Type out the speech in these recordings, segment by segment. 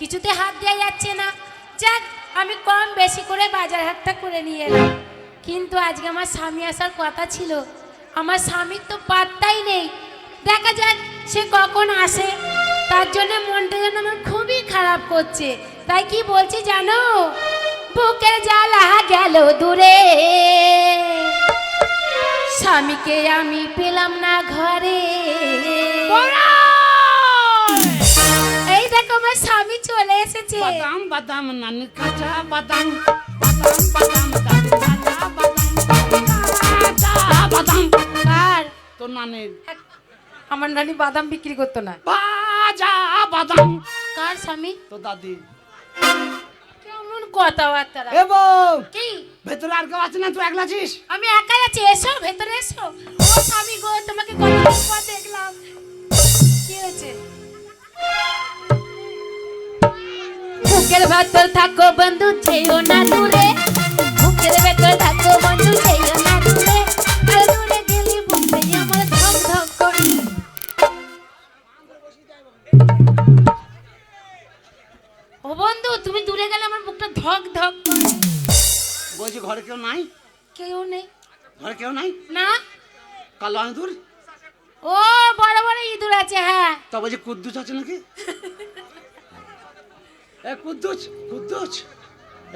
কিছুতে হাত দেওয়া যাচ্ছে না। যাক আমি কম বেশি করে বাজার হাটটা করে নিয়ে এলাম। কিন্তু আজকে আমার স্বামী আসার কথা ছিল। আমার স্বামীর তো পাত্তাই নেই। দেখা যাক সে কখন আসে। তার জন্য মনটা যেন আমার খুবই খারাপ করছে। তাই কি বলছি জানো? বুকের জ্বালা গেল দূরে। স্বামীকে আমি পেলাম না ঘরে। এই দেখো আমার স্বামী চলে এসেছে বাদাম বাদাম নানি কাঁচা বাদাম বাদাম বাদাম দাদি কাঁচা বাদাম কাঁচা বাদাম কার তোর নানির আমার নানি বাদাম বিক্রি করতো না। ভাজা বাদাম। কার স্বামী? তো দাদি। কেমন কথাবার্তা? এ বউ! কি? ভেতরে আর কেউ আছে না? তুই একলা আছিস? আমি একাই আছি এসো ভেতরে এসো। ও স্বামী গো তোমাকে কতদিন পর দেখলাম। কি হয়েছে? বুকের ভেতর থাকো বন্ধু যেও না দূরে। বুকের ভেতর থাকো বন্ধু যেও না দূরে। আর দূরে গেলে বুঝতে আমার ধক ধক করে। ও বন্ধু তুমি দূরে গেলে আমার বুকটা ধক ধক করে। বলছি ঘরে কেউ নাই? কেউ নেই। ঘরে কেউ নাই? না। কালো আঁদুর ও বড় বড় ইঁদুর আছে হ্যাঁ। তা বলছি কুদ্দুস আছে নাকি? এ কুদ্দুস কুদ্দুস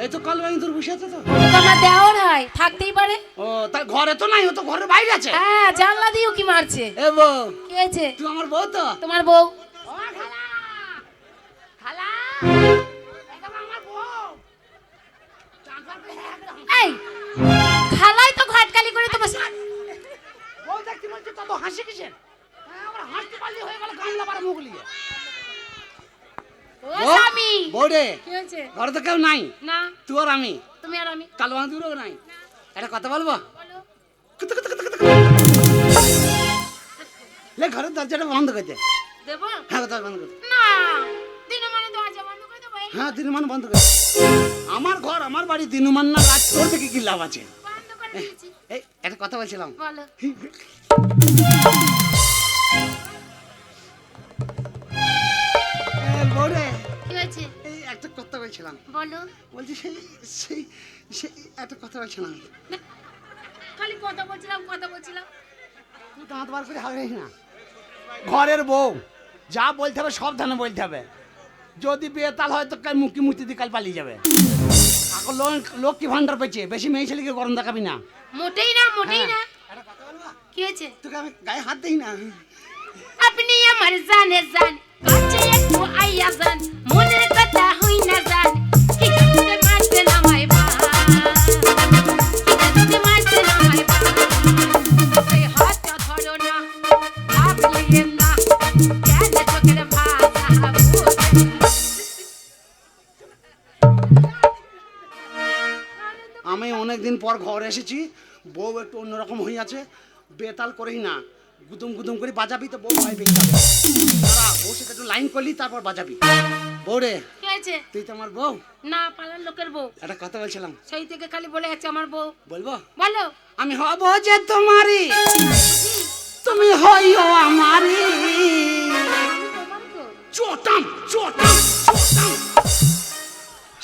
এই তো কালো আঁদুর বসে আছে তো। আমার দেওয়ার হয় থাকতেই পারে। ও তার ঘরে তো নাই ও তো ঘরের বাইরে আছে। হ্যাঁ জানলা দিয়েও কি মারছে? এ বউ কি হয়েছে? তুই আমার বউ তো? তোমার বউ। এই খালাই তো ঘাটকালি করে তোমার বউ দেখতে বলছি তত হাসি কিসের? হ্যাঁ, আমরা হাসতে পারলি হয়ে গেল গামলা পারে মুখ লিয়ে। ও স্বামী! কি হয়েছে? ঘরে তো কেউ নাই। না। তুই আর আমি। তুমি আর আমি। কালো আঁদুরও নাই। একটা কথা বলব। লে ঘরের দরজাটা বন্ধ করে দে। দেবো? হ্যাঁ দরজা বন্ধ করে না। দিন দরজা বন্ধ করে দেবো হ্যাঁ দিনুমান বন্ধ করে আমার ঘর আমার বাড়ি দিনুমান না রাত তোর থেকে কি লাভ আছে? এই একটা কথা বলছিলাম। বলো। এ, বউ রে কি হয়েছে? এই একটা কথা বলছিলাম। বলো। বলছি সেই সেই সেই একটা কথা বলছিলাম। খালি কথা বলছিলাম কথা বলছিলাম। তুই দাঁত বার করে না। ঘরের বউ যা বলতে হবে সব ধানে বলতে হবে। যদি বেতাল হয় তো কাল মুখি মুক্তি দিয়ে কাল পালিয়ে যাবে। এখন লোক লক্ষ্মী ভান্ডার পেয়েছে বেশি মেয়ে ছেলেকে গরম দেখাবি না। মোটেই না মোটেই না। বলবা? কি হয়েছে? তোকে আমি গায়ে হাত দিই না। আপনি আমি অনেক দিন পর ঘর এসেছি বউ একটু অন্যরকম আছে বেতাল করেই না। গুদুম গুদুম করে বাজাবি তো বউ ভয় পেয়ে যাবে। দাঁড়া বউ সাথে একটু লাইন করলি তারপর বাজাবি। বউ রে কি হয়েছে? তুই তো আমার বউ? না পালার লোকের বউ। একটা কথা বলছিলাম। সেই থেকে খালি বলে যাচ্ছে আমার বউ। বলব? বলো। আমি হব যে তোমারই। তুমি হইও আমারই। চোটাম চোটাম চোটাম।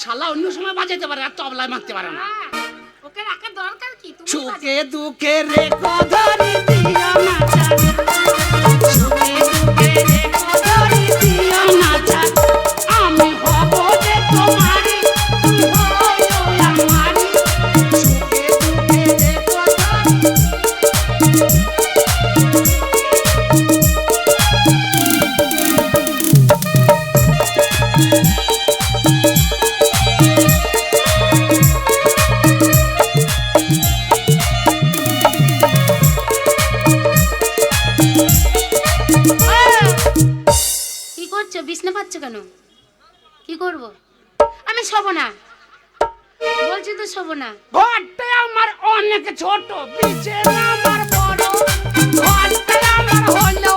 শালা অন্য সময় বাজাতে পারে আর তবলায় মারতে পারে না। ওকে রাখা দরকার কি? তুমি সুখে দুঃখে রেখো ধরি দিও না। সুখে দুঃখে বিছনা পাচ্ছ কেন? কি করব? আমি শোব না বলছি তো শোব না ঘরটা আমার অনেক ছোট বিছানা আমার বড়। আমার হলো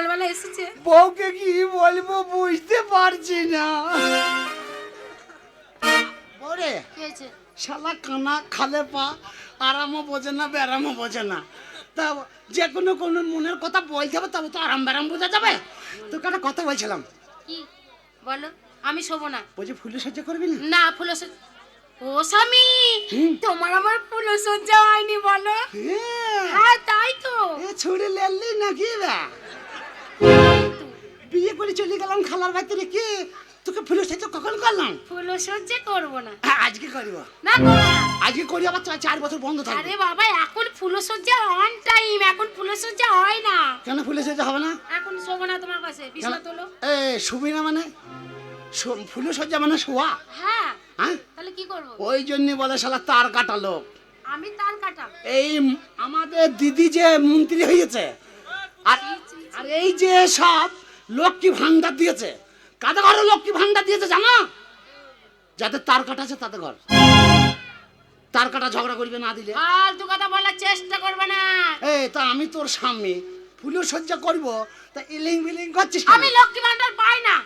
সকালবেলা এসেছে। বউকে কি বলব বুঝতে পারছি না। শালা কানা খালে পা আরামও বোঝে না ব্যারামও বোঝে না। তা যে কোনো কোনো মনের কথা বলতে হবে তবে তো আরাম ব্যারাম বোঝা যাবে। তোকে একটা কথা বলছিলাম। কি? বলো আমি শোবো না। বলছি ফুলে সহ্য করবি না? না ফুলো ও স্বামী তোমার আমার ফুলো সজ্জা হয়নি বলো। হ্যাঁ। হ্যাঁ তাই তো। এ ছুড়ে লেলি নাকি রে বিয়ে করে চলে গেলাম খালার বাড়িতে রেখে। তোকে ফুলে সহ্য কখন করলাম? ফুলো সজ্জা করব না। হ্যাঁ, আজকে করিব। না আজকে করি আবার চার বছর বন্ধ থাকবে। আরে বাবা এখন ফুলো সজ্জা অন টাইম এখন ফুলো সজ্জা হয় না। কেন ফুলে সহ্য হবে না? এখন শোবো না তোমার কাছে বিছনা তোলো। এ শুবি না মানে? শো- ফুলে সজ্জা মানে শোয়া? হ্যাঁ। হ্যাঁ? তাহলে কি করব? ওই জন্য বলে শালা তার কাটা লোক। আমি তার কাটা। এই ম- আমাদের দিদি যে মন্ত্রী হয়েছে আর আর এই যে সব লক্ষ্মী ভান্ডার দিয়েছে। কাদের ঘরে লক্ষ্মী ভান্ডার দিয়েছে জানো? যাদের তার কাটা আছে তাদের ঘর। তার কাটা ঝগড়া করবে না দিলে। ফালতু কথা বলার চেষ্টা করবে না। এই তা আমি তোর স্বামী। ফুলের সজ্জা করব তা ইলিং বিলিং করছিস? আমি লক্ষ্মী ভান্ডার পাই না।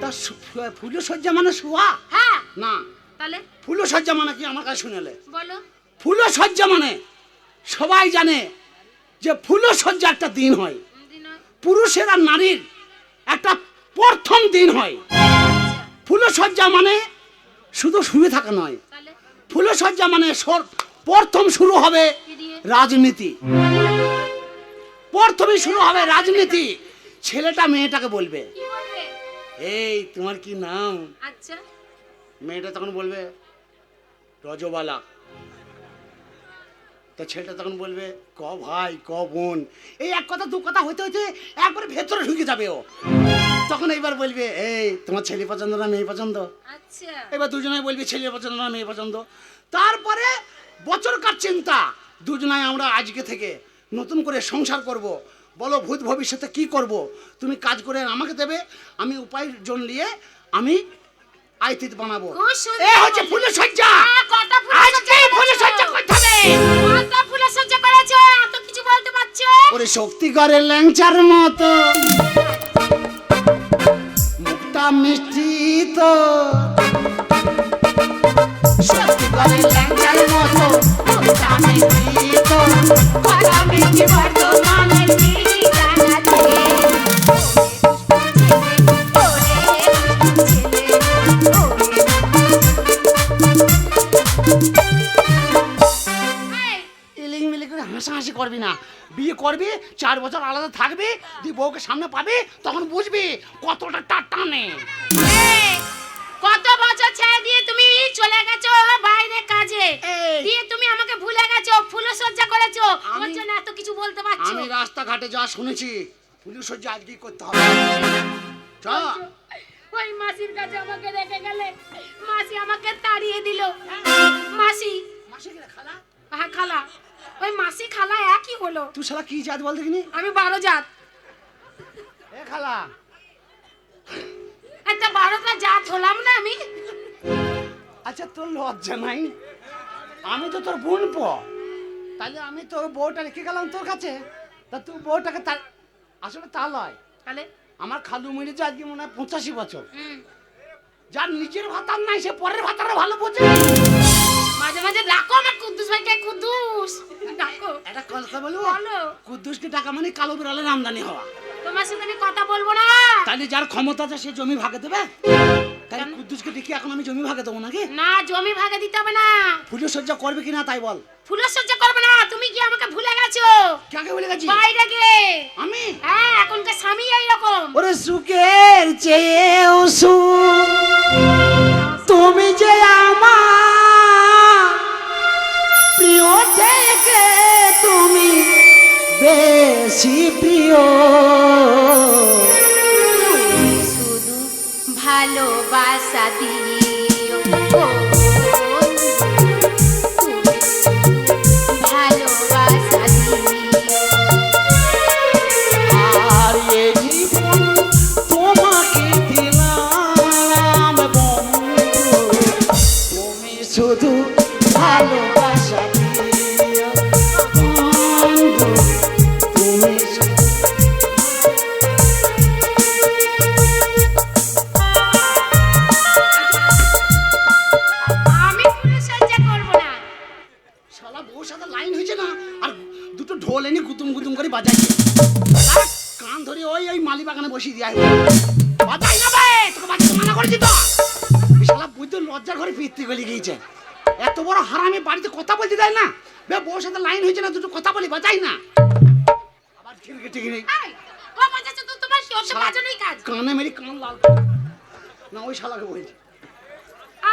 তা- ফুলের সজ্জা মানে শোয়া? হ্যাঁ। না। তাহলে? ফুলের সজ্জা মানে কি? আমার কাছে শুনেলে বলো। ফুলের সজ্জা মানে সবাই জানে যে ফুলের সজ্জা একটা দিন হয়। পুরুষের আর নারীর একটা প্রথম দিন হয়। ফুলের সজ্জা মানে শুধু শুয়ে থাকা নয়। ফুলের মানে প্রথম শুরু হবে রাজনীতি। প্রথমে শুরু হবে রাজনীতি। ছেলেটা মেয়েটাকে বলবে। বলবে? এই তোমার কি নাম? আচ্ছা। মেয়েটা তখন বলবে রজবালা। তা ছেলেটা তখন বলবে ক ভাই ক বোন। এই এক কথা দু কথা হইতে হইতে একবারে ভেতরে ঢুকে যাবে ও। তখন এইবার বলবে এই তোমার ছেলে পছন্দ না মেয়ে পছন্দ? আচ্ছা। এবার দুজনাই বলবে ছেলে পছন্দ না মেয়ে পছন্দ? তারপরে বছরকার চিন্তা দুজনাই আমরা আজকে থেকে নতুন করে সংসার করব। বলো ভূত ভবিষ্যতে কি করব? তুমি কাজ করে আমাকে দেবে আমি উপার্জন নিয়ে আমি আইতিত বানাবো। এ হচ্ছে ফুলের সজ্জা হ্যাঁ, আজকে সজ্জা ফুলের সজ্জা করতে হবে কত করেছ? এত কিছু বলতে পারছ? ওরে শক্তি করে ল্যাংচার মতো। মুখটা মিষ্টি তো। শক্তি করে ল্যাংচার মতো মুখটা মিষ্টি তো। কথা মিষ্টি বর্তমানে চার বছর আলাদা থাকবি তুই বউকে সামনে পাবি তখন বুঝবি কতটা টাট টানে। কত বছর ছেড়ে দিয়ে তুমি চলে গেছো বাইরে কাজে? দিয়ে তুমি আমাকে ভুলে গেছো ফুল সজ্জা করেছ ওর জন্য এত কিছু বলতে পারছ? আমি রাস্তাঘাটে যা শুনেছি সহ্য আজকেই করতে হবে। চ ওই মাসির কাছে আমাকে রেখে গেলে মাসি আমাকে তাড়িয়ে দিল। মাসি। হ্যাঁ খালা। ওই মাসি খালা একই হলো। তুই শালা কি জাত বল দেখিনি? আমি বারো জাত। এ খালা। একটা বারোটা জাত হলাম না আমি? আচ্ছা তোর লজ্জা নাই? আমি তো তোর বোন প। তাহলে আমি তোর বউটা রেখে গেলাম তোর কাছে। তা তুই বউটাকে তার আসলে তা লয়। তাহলে? আমার খালু মেরেছে আজকে মনে হয় পঁচাশি বছর। যার নিজের ভাতার নাই সে পরের ভাতারে ভালো বোঝে। মাঝে মাঝে ডাকো আমার কুদ্দুস ভাইকে। কথা বলব? বলো। কুদ্দুসকে টাকা মানে কালো বিড়ালের আমদানি হওয়া। তোমার সাথে আমি কথা বলব না। তাহলে যার ক্ষমতা আছে সে জমি ভাগে দেবে? তাহলে? কুদ্দুসকে দেখি এখন আমি জমি ভাগে দেবো নাকি? না জমি ভাগে দিতে হবে না। পুজো সজ্জা করবে কিনা তাই বল। ফুলের সজ্জা করবে না তুমি কি আমাকে ভুলে গেছো? কাকে বলে গেছি? বাইরে গিয়ে। আমি? হ্যাঁ এখনকার স্বামী এইরকম। ওরে সুখের চেয়েও সুখ। তুমি যে আমার প্রিয় থেকে বেশি প্রিয়। শুধু ভালোবাসা দিও হারামি বাড়িতে কথা বলতে দেয় না। বে বউর সাথে লাইন হয়েছে না দুটো কথা বলি বাজাই না। আবার খিলকে নেই। কানে মেরি কান লাল না ওই শালাকে বলছি।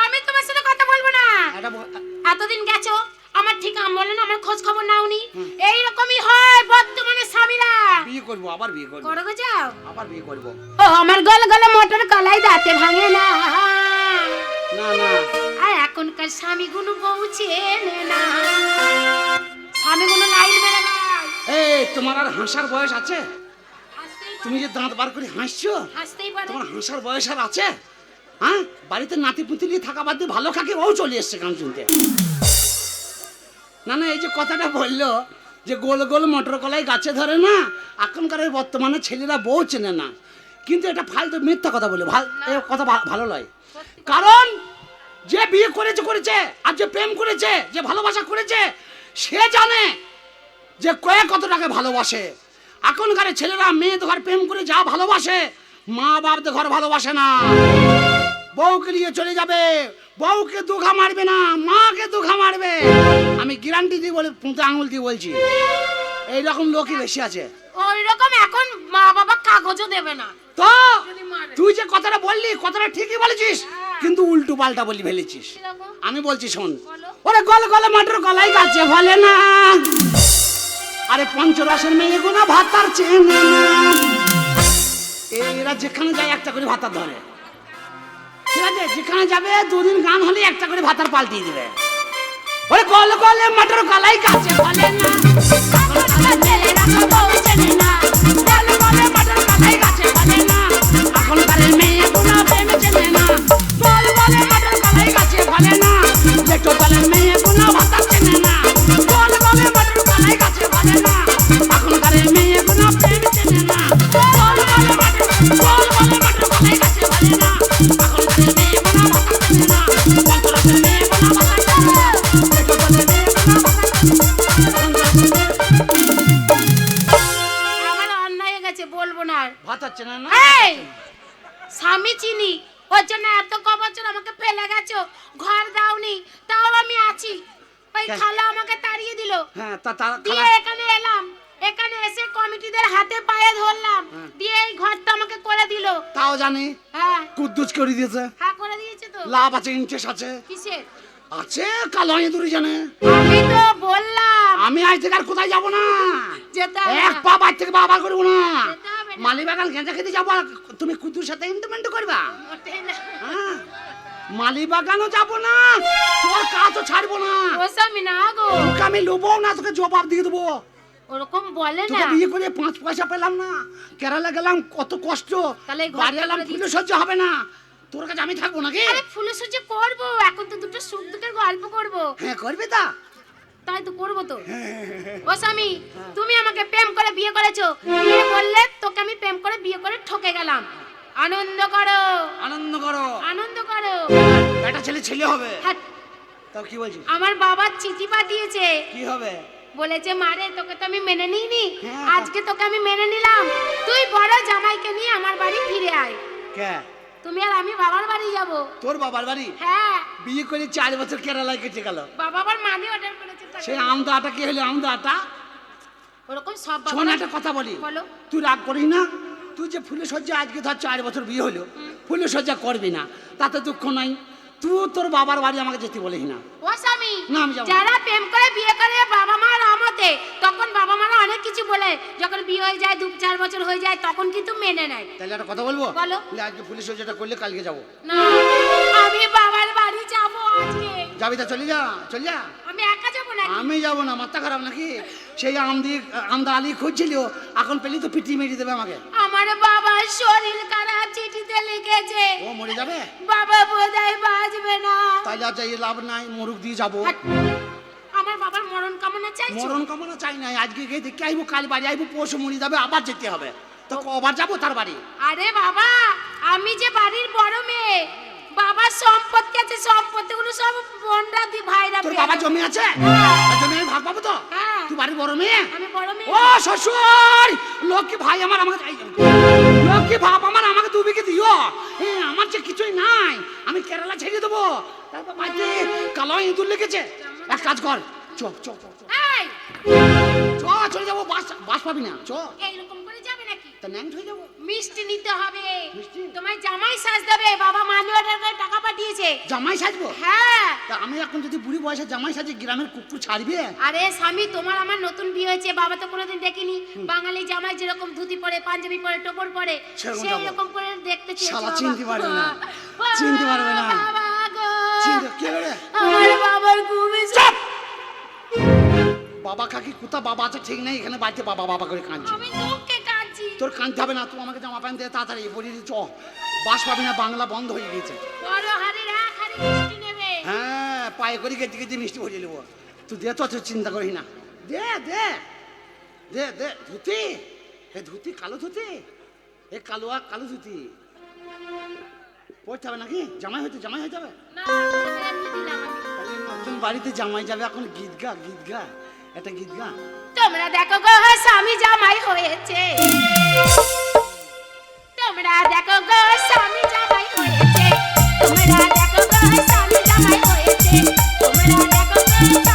আমি তোমার সাথে কথা বলব না। এটা বল- এতদিন গেছো আমার ঠিক আম বলেন আমার খোঁজ খবর নাওনি। এইরকমই হয় বর্তমানে স্বামীরা। বিয়ে করব আবার বিয়ে করব। করো গো যাও। আবার বিয়ে করব। ও আমার গল গলে মোটর কলাই দাঁতে ভাঙে না। না না। এখনকার স্বামীগুলো পৌঁছে নে না। স্বামীগুলো লাইন মেরে এই তোমার আর হাসার বয়স আছে? তুমি যে দাঁত বার করে হাসছো তোমার হাসার বয়স আর আছে? হ্যাঁ? বাড়িতে নাতি পুতি নিয়ে থাকা বাদ দিয়ে ভালো খাকে ও চলে এসছে গান শুনতে। না না এই যে কথাটা বলল যে গোল গোল মটর কলাই গাছে ধরে না এখনকার বর্তমানে ছেলেরা বউ চেনে না। কিন্তু এটা ফালতু মিথ্যা কথা বলে ভালো কথা ভালো নয়। কারণ যে বিয়ে করেছে করেছে আর যে প্রেম করেছে যে ভালোবাসা করেছে সে জানে যে কয়ে কত টাকা ভালোবাসে। এখনকার ছেলেরা মেয়ে ঘর প্রেম করে যা ভালোবাসে মা বাপদের ঘর ভালোবাসে না। বউকে নিয়ে চলে যাবে বউকে দুঘা মারবে না মাকে দুঘা মারবে। আমি গ্যারান্টি দিয়ে বলে পুঁতে আঙুল দিয়ে বলছি এইরকম লোকই বেশি আছে। ওই রকম এখন মা বাবা কাগজও দেবে না। তো তুই যে কথাটা বললি কথাটা ঠিকই বলেছিস। হ্যাঁ। কিন্তু উল্টো পাল্টা বলি ফেলেছিস আমি বলছি শোন ওরে গল গলে মাটির গলাই গাছে ফলে না আরে পঞ্চরসের মেয়ে গুনা ভাতার চেনে না এরা যেখানে যায় একটা করে ভাতার ধরে ঠিক আছে যেখানে যাবে দুদিন গান হলে একটা করে ভাতার পাল্টিয়ে দিবে ওরে গল গলে মাটির গলাই গাছে ফলে না না যেটো বলে মেয়ে চেনে না। মাটির গাছে ফলে না এখনকার মেয়ে গুনা প্রেম চেনে না। গল গলে মাটির গল গলে মাটির গলাই গাছে ফলে না এখনকার মেয়ে গুনা ভাতার চেনে না। পঞ্চরসের মেয়ে গুনা ভাতার চেনে না। যেটো বলে মেয়ে গুনা ভাতার আমার অন্যায় গেছে বলব না ভাতার চেনে না। স্বামী চিনি ওর জন্য এত ক বছর আমাকে ফেলে গেছো ঘর দাওনি তাও আমি আছি। ওই খালা আমাকে তাড়িয়ে দিল। হ্যাঁ তা দিয়ে এখানে এলাম এখানে এসে কমিটিদের হাতে পায়ে ধরলাম দিয়ে এই ঘরটা আমাকে করে দিল। তাও জানি হ্যাঁ। কুদ্দুস করে দিয়েছে। হ্যাঁ করে দিয়েছে তো। লাভ আছে ইন্টারেস্ট আছে। কিসের? আছে কালো ইঁদুরি জানে। আমি তো বললাম। আমি আজ থেকে আর কোথায় যাব না? যেতে এক। পা বাইর থেকে বাবা করব না। মালিবাগান গেঁজা খেতে যাব তুমি কুদ্দুর সাথে ইন্টারমেন্ট করবা। হ্যাঁ। মালিবাগানও যাব না তোর কাজও ছাড়বো না। ও স্বামী না গো। তোকে আমি লোবো না তোকে জবাব দিয়ে দেবো। ওরকম বলে না। বিয়ে করে পাঁচ পয়সা পেলাম না কেরালা গেলাম কত কষ্ট। তাহলে বাড়ি এলাম ফুলে সহ্য হবে না। তোর কাছে আমি থাকব নাকি? আরে ফুলে সুজে করব। এখন তো দুটো সুখ দুঃখের গল্প করব। হ্যাঁ করবি তা? তাই তো করব তো। ও স্বামী তুমি আমাকে প্রেম করে বিয়ে করেছ। বিয়ে বললে তোকে আমি প্রেম করে বিয়ে করে ঠকে গেলাম। আনন্দ করো। আনন্দ করো। আনন্দ করো। একটা ছেলে ছেলে হবে। তাও কি বলছিস আমার বাবা চিঠি পাঠিয়েছে। কি হবে? বলেছে মারে তোকে তো আমি মেনে নিইনি। হ্যাঁ, আজকে তোকে আমি মেনে নিলাম। তুই বড় জামাইকে নিয়ে আমার বাড়ি ফিরে আয়। কে? তুমি আর আমি বাবার বাড়ি যাব। তোর বাবার বাড়ি? হ্যাঁ। বিয়ে করে চার বছর কেরালায় কেটে গেল। বাবা আবার মানি অর্ডার তাকে। সেই আমদা আটা কি হলো? আমদা আটা ওরকম সব শোন একটা কথা বলি। বলো। তুই রাগ করিস না। তুই যে ফুলের সজ্জা আজকে ধর চার বছর বিয়ে হলো ফুলের সজ্জা করবি না। তাতে দুঃখ নাই। তুই তোর বাবার বাড়ি আমাকে যেতে বলিস না। ও স্বামী না, আমি যাব না। যারা প্রেম করে বিয়ে করে বাবা মার আমতে তখন বাবা মারা অনেক কিছু বলে। যখন বিয়ে হয়ে যায় দু চার বছর হয়ে যায় তখন কিন্তু মেনে নেয়। তাহলে একটা কথা বলব? বলো। আজকে ফুলের সজ্জাটা করলে কালকে যাব। না আমি বাবার বাড়ি যাব আজকে। যাবি তা চলে যা চলে যা। আমি একা আমি যাব না মাথা খারাপ নাকি? সেই আমদি আমদা আলী খুঁজছিল এখন পেলি তো পিটি মেরে দেবে আমাকে। আমার বাবার শরীর খারাপ চিঠিতে লিখেছে। ও মরে যাবে? বাবা বোধহয় বাঁচবে না। তাইলে আর যাই লাভ নাই মরুক দিয়ে যাব। আমার বাবার মরণ কামনা চাই মরণ কামনা চাই নাই আজকে গিয়ে দেখে আইবো কাল বাড়ি আইবো পরশু মরে যাবে আবার যেতে হবে। তো কবার যাব তার বাড়ি? আরে বাবা আমি যে বাড়ির বড় মেয়ে বাবার সম্পত্তি আছে সম্পত্তিগুলো সব বোনরা দি ভাইরা তোর বাবার জমি আছে? হ্যাঁ। জমি আমি ভাগ পাবো তো? হ্যাঁ। তুই বাড়ির বড় মেয়ে? আমি বড় মেয়ে। ও শ্বশুর লক্ষ্মী ভাই আমার আমাকে লক্ষ্মী ভাব আমার আমাকে দু বিঘে দিও। আমার যে কিছুই নাই আমি কেরালা ছেড়ে দেবো। তারপর বাড়িতে কালো ইঁদুর লেগেছে। এক কাজ কর। চ চ চ। চলে যাব। বাস বাস পাবি না। চ। এইরকম করে যাবে নাকি? তা ন্যাংট হয়ে যাব। মিষ্টি নিতে হবে। তোমায় জামাই সাজ দেবে। বাবা পাঠিয়েছে জামাই সাজবো? হ্যাঁ। তা আমি এখন যদি বুড়ি বয়সে জামাই সাজি গ্রামের কুকুর ছাড়বে? আরে স্বামী তোমার আমার নতুন বিয়ে হয়েছে বাবা তো কোনোদিন দেখিনি। বাঙালি জামাই যেরকম ধুতি পরে পাঞ্জাবি পরে টোপর পরে সেরকম সেই রকম করে দেখতে শালা চিনতে পারবে না। চিনতে পারবে না। বাবা? আমার বাবার চুপ! কাকি কোথা বাবা আছে ঠিক নেই এখানে বাড়িতে বাবা বাবা করে কাঁদছে। আমি দুঃখে কাঁদছি। তোর কাঁদতে হবে না তুই আমাকে জামা প্যান্ট দিয়ে তাড়াতাড়ি বলি চ। বাস পাবি না বাংলা বন্ধ হয়ে গিয়েছে। হ্যাঁ পায়ে করে কেটে কেটে মিষ্টি ভরিয়ে নেব। তুই দে তো চিন্তা করিস না। দে দে দে দে ধুতি। এ ধুতি কালো ধুতি। এ কালো আর কালো ধুতি। পড়তে হবে নাকি? জামাই হইতে জামাই হয়ে যাবে নতুন বাড়িতে জামাই যাবে এখন গীত গা গীত গা। একটা গীত গা। তোমরা দেখো গো স্বামী জামাই হয়েছে। তোমরা দেখো গো স্বামী জামাই হয়েছে। তোমরা জামাই হয়েছে তোমরা দেখো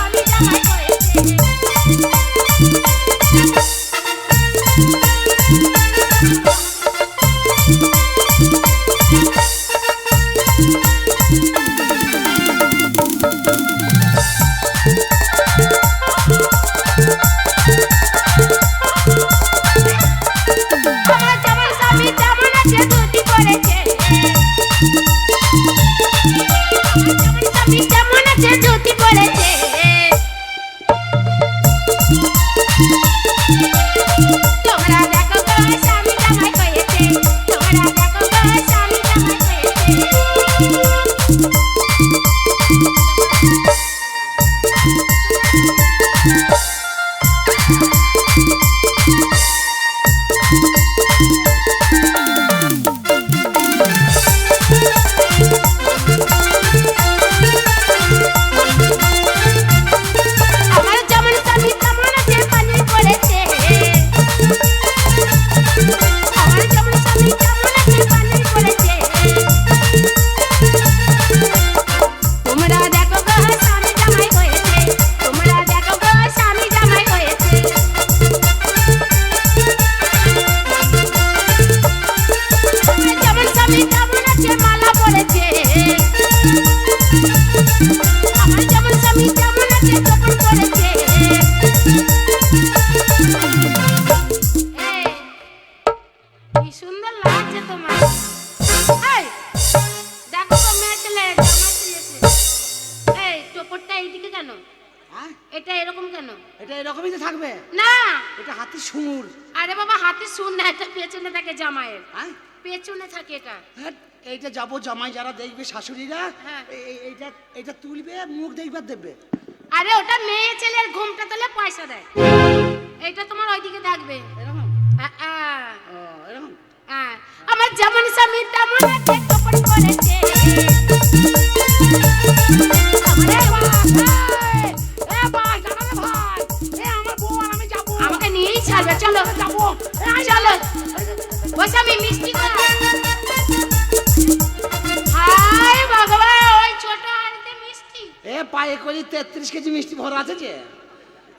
পেছনে থাকে এটা। এইটা যাব জামাই যারা দেখবে শাশুড়িরা হ্যাঁ। এইটা এটা তুলবে মুখ দেখবার দেবে। আরে ওটা মেয়ে ছেলের ঘুমটা তোলে পয়সা দেয়। এইটা তোমার ওইদিকে থাকবে। এরকম? হ্যাঁ, আমার যেমন স্বামী তেমন কাপড় পরেছে আমাকে নিয়েই ছাড়বে চলো। যাব। চলো। ও স্বামী মিষ্টি কর এ পায়ে করে তেত্রিশ কেজি মিষ্টি ভরা আছে যে।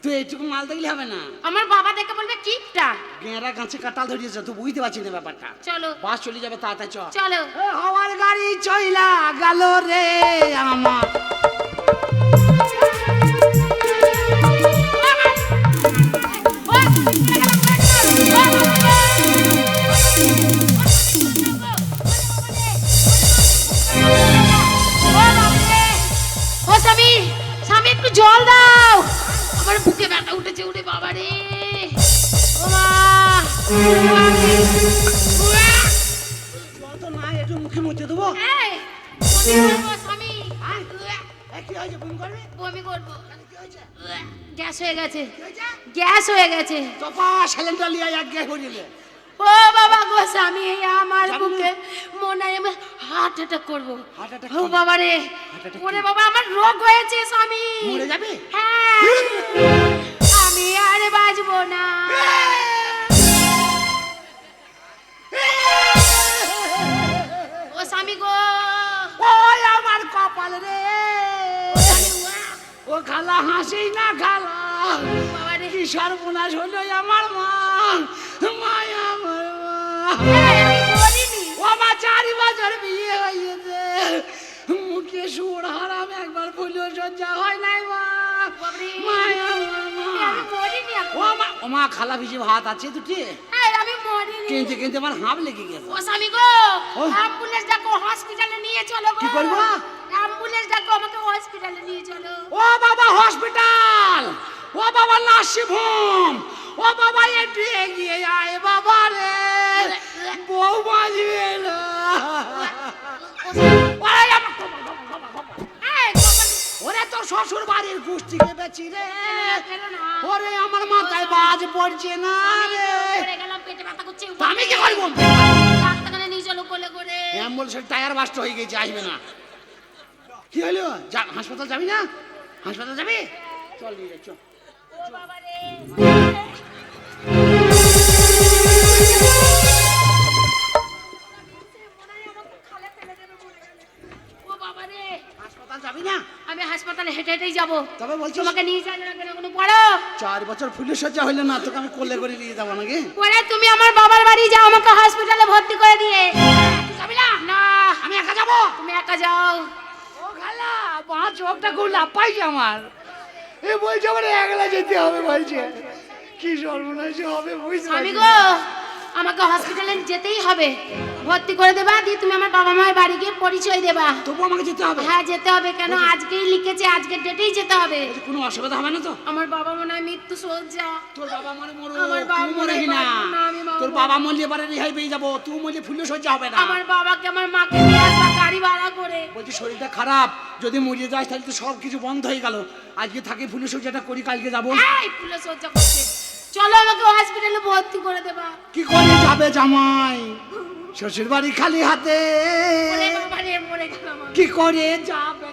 তুই এইটুকু মাল দেখলে হবে না। আমার বাবা দেখে বলবে কিপটা গেঁড়া গাছে কাটাল ধরিয়েছে তুই বুঝতে পারছিস না ব্যাপারটা। চলো। বাস চলে যাবে তাড়াতাড়ি চল। চলো হওয়ার গাড়ি চইলা গেল রে আমার। করব কি হয়েছে গ্যাস হয়ে গেছে গ্যাস হয়ে গেছে চপা সিলিন্ডার লিয়ে এক গ্যাস ভরিয়ে ও বাবা গো স্বামী আমার? বুকে মনে হয় আমি হার্ট অ্যাটাক করব ও বাবা রে ওরে বাবা আমার রোগ হয়েছে স্বামী মরে যাবে হ্যাঁ আমি আর বাঁচবো না রে। ও খালা হাসি না খালা? কি সর্বনাশ হলো আমার মা? মায়া আমার মা। চারি বছর বিয়ে হয়েছে মুখে সুর হারাম একবার ফুলেও সজ্জা হয় নাই মা। মায়া আমি ও মা ও মা খালা ভিজে ভাত আছে দুটি? কিনতে কিনতে আমার হাঁপ লেগে গেছে ও স্বামী গো। অ্যাম্বুলেন্স ডাকো হসপিটালে নিয়ে চলো গো। কি করব? অ্যাম্বুলেন্স ডাকো আমাকে হসপিটালে নিয়ে চলো। ও বাবা হসপিটাল ও বাবা নার্সিং হোম ও বাবা একটু এগিয়ে আয় বাবা রে। বউ বাজবে না ওরে তোর শ্বশুর বাড়ির গোষ্ঠীকে বেচি রে। ওরে আমার মাথায় বাজ পড়ছে না রে। তো আমি কি করব? ডাক্তারখানে নিয়ে চলো কোলে করে। অ্যাম্বুলেন্সের টায়ার বাস্ট হয়ে গেছে আসবে না। কি হলো? হাসপাতাল যাবি না? হাসপাতাল যাবি? চল নিয়ে যা, চল। ও বাবা রে। ও বাবা রে। হাসপাতাল যাবি না? আমি হাসপাতালে হেঁটে হেঁটেই যাব। তবে তোমাকে নিয়ে যাই না কেন? কোনো পড়ো? চার বছর সজ্জা হইল না তোকে আমি কোলে করে নিয়ে যাব নাকি? পরে তুমি আমার বাবার বাড়ি যাও আমাকে হসপিটালে ভর্তি করে দিয়ে। যাবি না? না। আমি একা যাব? তুমি একা যাও। মা চোখটা লাভ পাইছে আমার। এ বলছে আমার একলা যেতে হবে বলছে। কি সর্বনাশ হবে বুঝতে আমি গো আমাকে হসপিটালে যেতেই হবে। ভর্তি করে দেবা দিয়ে তুমি আমার বাবা মায়ের বাড়ি গিয়ে পরিচয় দেবা। তবু আমাকে যেতে হবে? হ্যাঁ যেতে হবে কেন আজকেই লিখেছে আজকের ডেটেই যেতে হবে। কোনো অসুবিধা হবে না তো? আমার বাবা মনে হয় মৃত্যু সজ্জা। তোর বাবা মরে মরো আমার বাবা মরে মরে না বাবা- মরলে এবারে রেহাই পেয়ে যাব তুই মরলে ফুলে সজ্জা হবে না। আমার বাবাকে আমার মাকে নিয়ে আসবা গাড়ি ভাড়া করে। বলছি শরীরটা খারাপ যদি মরিয়ে যাস তাহলে তো সব কিছু বন্ধ হয়ে গেল। আজকে থাকি ফুলে সজ্জাটা করি কালকে যাব। এই ফুলে সজ্জা করছে চলো আমাকে হসপিটালে ভর্তি করে দেবা। কি করে যাবে জামাই? শ্বশুর বাড়ি খালি হাতে। ওরে বাবা রে মরে কি করে যাবে